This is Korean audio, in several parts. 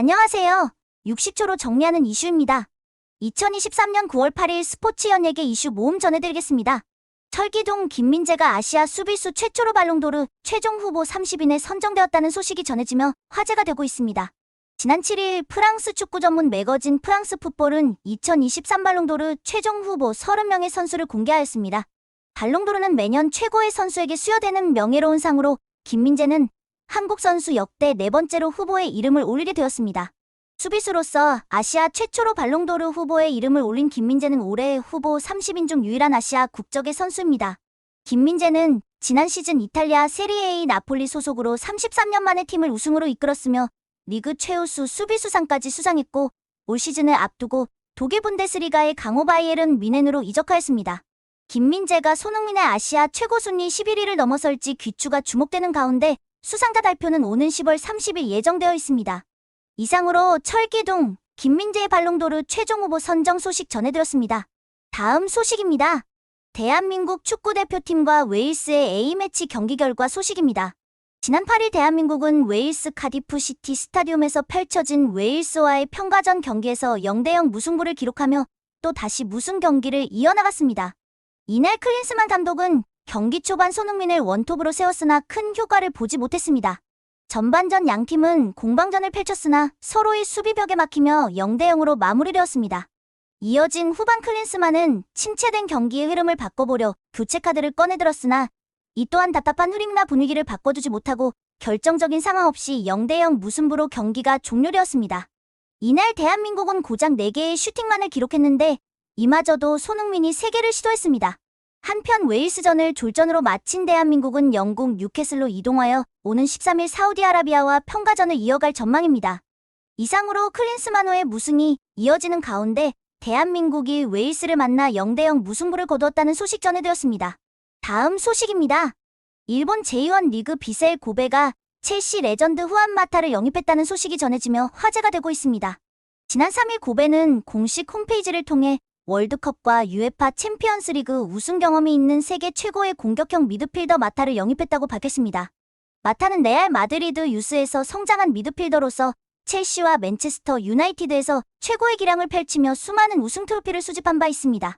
안녕하세요. 60초로 정리하는 이슈입니다. 2023년 9월 8일 스포츠 연예계 이슈 모음 전해드리겠습니다. 철기동 김민재가 아시아 수비수 최초로 발롱도르 최종 후보 30인에 선정되었다는 소식이 전해지며 화제가 되고 있습니다. 지난 7일 프랑스 축구 전문 매거진 프랑스 풋볼은 2023 발롱도르 최종 후보 30명의 선수를 공개하였습니다. 발롱도르는 매년 최고의 선수에게 수여되는 명예로운 상으로 김민재는 한국 선수 역대 네 번째로 후보에 이름을 올리게 되었습니다. 수비수로서 아시아 최초로 발롱도르 후보에 이름을 올린 김민재는 올해 후보 30인 중 유일한 아시아 국적의 선수입니다. 김민재는 지난 시즌 이탈리아 세리에이 나폴리 소속으로 33년 만에 팀을 우승으로 이끌었으며 리그 최우수 수비수상까지 수상했고 올 시즌을 앞두고 독일 분데스리가의 강호 바이에른 미넨으로 이적하였습니다. 김민재가 손흥민의 아시아 최고 순위 11위를 넘어설지 귀추가 주목되는 가운데 수상자 발표는 오는 10월 30일 예정되어 있습니다. 이상으로 철기둥, 김민재의 발롱도르 최종 후보 선정 소식 전해드렸습니다. 다음 소식입니다. 대한민국 축구대표팀과 웨일스의 A매치 경기 결과 소식입니다. 지난 8일 대한민국은 웨일스 카디프 시티 스타디움에서 펼쳐진 웨일스와의 평가전 경기에서 0대0 무승부를 기록하며 또 다시 무승 경기를 이어나갔습니다. 이날 클린스만 감독은 경기 초반 손흥민을 원톱으로 세웠으나 큰 효과를 보지 못했습니다. 전반전 양팀은 공방전을 펼쳤으나 서로의 수비벽에 막히며 0대0으로 마무리되었습니다. 이어진 후반 클린스만은 침체된 경기의 흐름을 바꿔보려 교체 카드를 꺼내들었으나 이 또한 답답한 흐름이나 분위기를 바꿔주지 못하고 결정적인 상황 없이 0대0 무승부로 경기가 종료되었습니다. 이날 대한민국은 고작 4개의 슈팅만을 기록했는데 이마저도 손흥민이 3개를 시도했습니다. 한편 웨일스전을 졸전으로 마친 대한민국은 영국 뉴캐슬로 이동하여 오는 13일 사우디아라비아와 평가전을 이어갈 전망입니다. 이상으로 클린스만호의 무승이 이어지는 가운데 대한민국이 웨일스를 만나 0대0 무승부를 거두었다는 소식 전해되었습니다. 다음 소식입니다. 일본 제2원 리그 비셀 고베가 첼시 레전드 후안 마타를 영입했다는 소식이 전해지며 화제가 되고 있습니다. 지난 3일 고베는 공식 홈페이지를 통해 월드컵과 유에파 챔피언스 리그 우승 경험이 있는 세계 최고의 공격형 미드필더 마타를 영입했다고 밝혔습니다. 마타는 레알 마드리드 유스에서 성장한 미드필더로서 첼시와 맨체스터 유나이티드에서 최고의 기량을 펼치며 수많은 우승 트로피를 수집한 바 있습니다.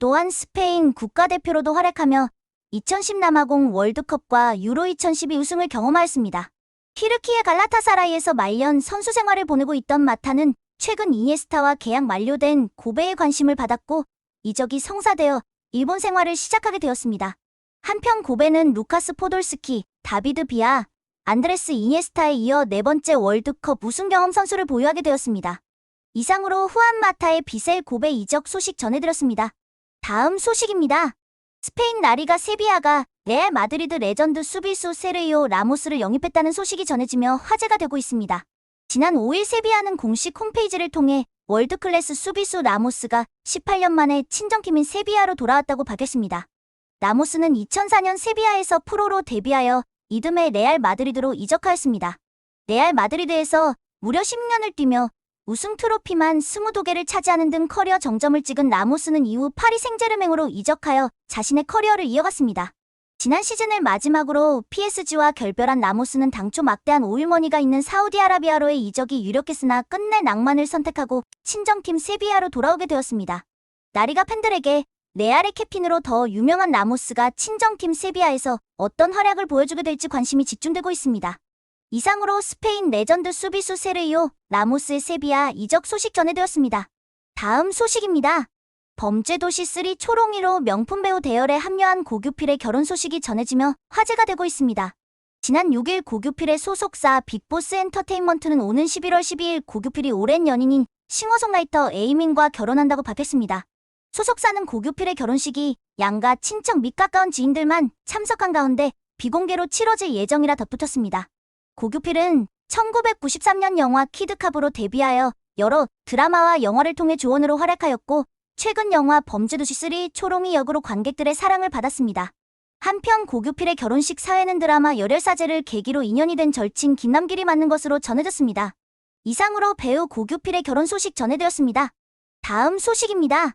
또한 스페인 국가대표로도 활약하며 2010 남아공 월드컵과 유로 2012 우승을 경험하였습니다. 튀르키예 갈라타사라이에서 말년 선수 생활을 보내고 있던 마타는 최근 이니에스타와 계약 만료된 고베의 관심을 받았고 이적이 성사되어 일본 생활을 시작하게 되었습니다. 한편 고베는 루카스 포돌스키, 다비드 비아, 안드레스 이니에스타에 이어 네 번째 월드컵 우승 경험 선수를 보유하게 되었습니다. 이상으로 후안 마타의 비셀 고베 이적 소식 전해드렸습니다. 다음 소식입니다. 스페인 라리가 세비야가 레알 마드리드 레전드 수비수 세르이오 라모스를 영입했다는 소식이 전해지며 화제가 되고 있습니다. 지난 5일 세비야는 공식 홈페이지를 통해 월드클래스 수비수 라모스가 18년 만에 친정팀인 세비야로 돌아왔다고 밝혔습니다. 라모스는 2004년 세비야에서 프로로 데뷔하여 이듬해 레알 마드리드로 이적하였습니다. 레알 마드리드에서 무려 10년을 뛰며 우승 트로피만 22개를 차지하는 등 커리어 정점을 찍은 라모스는 이후 파리 생제르맹으로 이적하여 자신의 커리어를 이어갔습니다. 지난 시즌을 마지막으로 PSG와 결별한 라모스는 당초 막대한 오일머니가 있는 사우디아라비아로의 이적이 유력했으나 끝내 낭만을 선택하고 친정팀 세비야로 돌아오게 되었습니다. 나리가 팬들에게 레알의 캡틴으로 더 유명한 라모스가 친정팀 세비야에서 어떤 활약을 보여주게 될지 관심이 집중되고 있습니다. 이상으로 스페인 레전드 수비수 세르이오 라모스의 세비야 이적 소식 전해드렸습니다. 다음 소식입니다. 범죄도시 3 초롱이로 명품 배우 대열에 합류한 고규필의 결혼 소식이 전해지며 화제가 되고 있습니다. 지난 6일 고규필의 소속사 빅보스 엔터테인먼트는 오는 11월 12일 고규필이 오랜 연인인 싱어송라이터 에이민과 결혼한다고 밝혔습니다. 소속사는 고규필의 결혼식이 양가 친척 및 가까운 지인들만 참석한 가운데 비공개로 치러질 예정이라 덧붙였습니다. 고규필은 1993년 영화 키드캅으로 데뷔하여 여러 드라마와 영화를 통해 조언으로 활약하였고 최근 영화 범죄도시 3 초롱이 역으로 관객들의 사랑을 받았습니다. 한편 고규필의 결혼식 사회는 드라마 열혈사제를 계기로 인연이 된 절친 김남길이 맞는 것으로 전해졌습니다. 이상으로 배우 고규필의 결혼 소식 전해드렸습니다. 다음 소식입니다.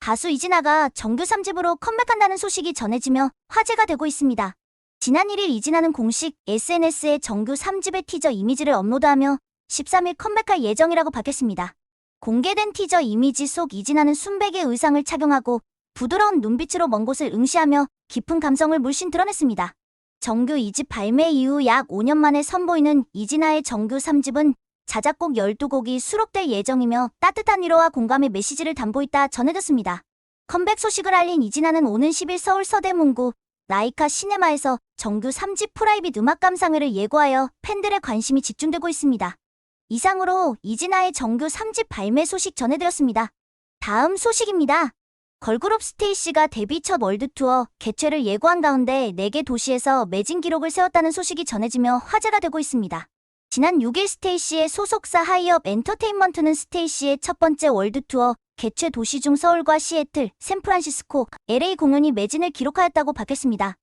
가수 이진아가 정규 3집으로 컴백한다는 소식이 전해지며 화제가 되고 있습니다. 지난 1일 이진아는 공식 SNS에 정규 3집의 티저 이미지를 업로드하며 13일 컴백할 예정이라고 밝혔습니다. 공개된 티저 이미지 속 이진아는 순백의 의상을 착용하고 부드러운 눈빛으로 먼 곳을 응시하며 깊은 감성을 물씬 드러냈습니다. 정규 2집 발매 이후 약 5년 만에 선보이는 이진아의 정규 3집은 자작곡 12곡이 수록될 예정이며 따뜻한 위로와 공감의 메시지를 담고 있다 전해졌습니다. 컴백 소식을 알린 이진아는 오는 10일 서울 서대문구 라이카 시네마에서 정규 3집 프라이빗 음악 감상회를 예고하여 팬들의 관심이 집중되고 있습니다. 이상으로 이진아의 정규 3집 발매 소식 전해드렸습니다. 다음 소식입니다. 걸그룹 스테이시가 데뷔 첫 월드 투어 개최를 예고한 가운데 4개 도시에서 매진 기록을 세웠다는 소식이 전해지며 화제가 되고 있습니다. 지난 6일 스테이시의 소속사 하이업 엔터테인먼트는 스테이시의 첫 번째 월드 투어 개최 도시 중 서울과 시애틀, 샌프란시스코, LA 공연이 매진을 기록하였다고 밝혔습니다.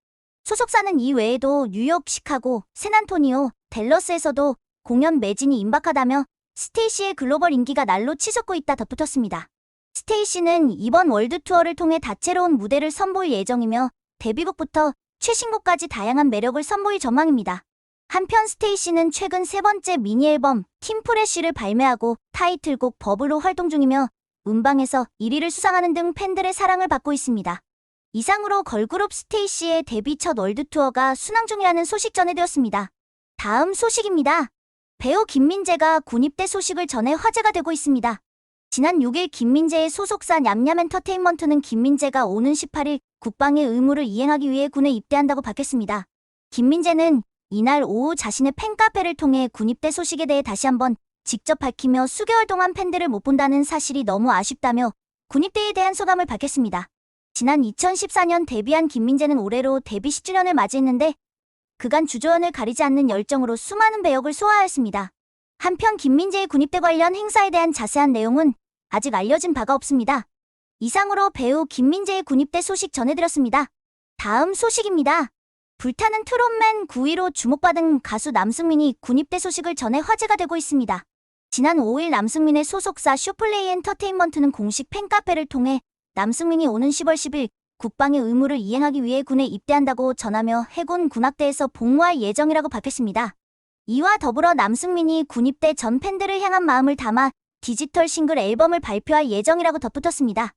소속사는 이 외에도 뉴욕, 시카고, 샌안토니오, 댈러스에서도 공연 매진이 임박하다며 스테이시의 글로벌 인기가 날로 치솟고 있다 덧붙였습니다. 스테이시는 이번 월드 투어를 통해 다채로운 무대를 선보일 예정이며 데뷔곡부터 최신곡까지 다양한 매력을 선보일 전망입니다. 한편 스테이시는 최근 세 번째 미니 앨범 팀프레쉬를 발매하고 타이틀곡 버블로 활동 중이며 음방에서 1위를 수상하는 등 팬들의 사랑을 받고 있습니다. 이상으로 걸그룹 스테이시의 데뷔 첫 월드 투어가 순항 중이라는 소식 전해되었습니다. 다음 소식입니다. 배우 김민재가 군입대 소식을 전해 화제가 되고 있습니다. 지난 6일 김민재의 소속사 냠냠엔터테인먼트는 김민재가 오는 18일 국방의 의무를 이행하기 위해 군에 입대한다고 밝혔습니다. 김민재는 이날 오후 자신의 팬카페를 통해 군입대 소식에 대해 다시 한번 직접 밝히며 수개월 동안 팬들을 못 본다는 사실이 너무 아쉽다며 군입대에 대한 소감을 밝혔습니다. 지난 2014년 데뷔한 김민재는 올해로 데뷔 10주년을 맞이했는데 그간 주조연을 가리지 않는 열정으로 수많은 배역을 소화하였습니다. 한편 김민재의 군입대 관련 행사에 대한 자세한 내용은 아직 알려진 바가 없습니다. 이상으로 배우 김민재의 군입대 소식 전해드렸습니다. 다음 소식입니다. 불타는 트롯맨 9위로 주목받은 가수 남승민이 군입대 소식을 전해 화제가 되고 있습니다. 지난 5일 남승민의 소속사 쇼플레이 엔터테인먼트는 공식 팬카페를 통해 남승민이 오는 10월 10일 국방의 의무를 이행하기 위해 군에 입대한다고 전하며 해군 군악대에서 복무할 예정이라고 밝혔습니다. 이와 더불어 남승민이 군입대 전 팬들을 향한 마음을 담아 디지털 싱글 앨범을 발표할 예정이라고 덧붙였습니다.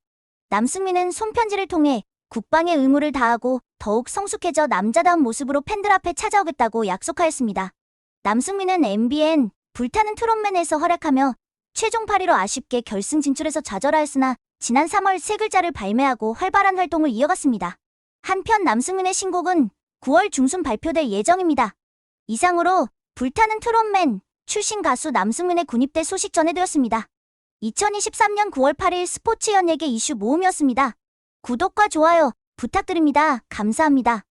남승민은 손편지를 통해 국방의 의무를 다하고 더욱 성숙해져 남자다운 모습으로 팬들 앞에 찾아오겠다고 약속하였습니다. 남승민은 MBN 불타는 트롯맨에서 활약하며 최종 8위로 아쉽게 결승 진출에서 좌절하였으나 지난 3월 세 글자를 발매하고 활발한 활동을 이어갔습니다. 한편 남승민의 신곡은 9월 중순 발표될 예정입니다. 이상으로 불타는 트롯맨 출신 가수 남승민의 군입대 소식 전해드렸습니다. 2023년 9월 8일 스포츠 연예계 이슈 모음이었습니다. 구독과 좋아요 부탁드립니다. 감사합니다.